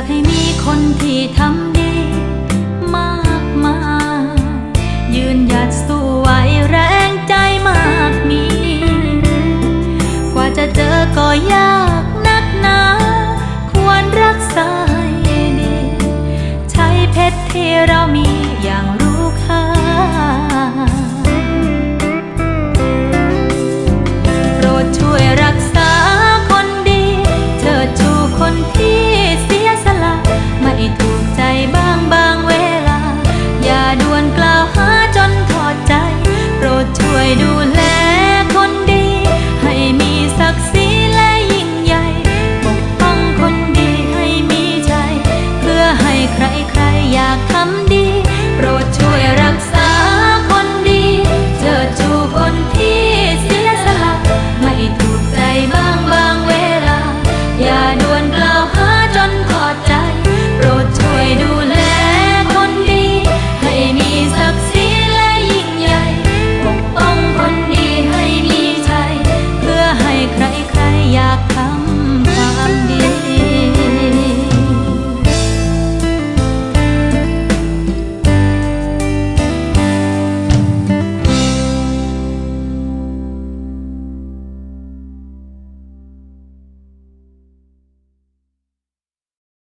ากให้มีคนที่ทำดี มากมายยืนหยัดสู้ไว้แรงใจมากมี กว่าจะเจอก็ยากนักหนา ควรรักษาดี ใช้เพชรที่เรามีอย่าง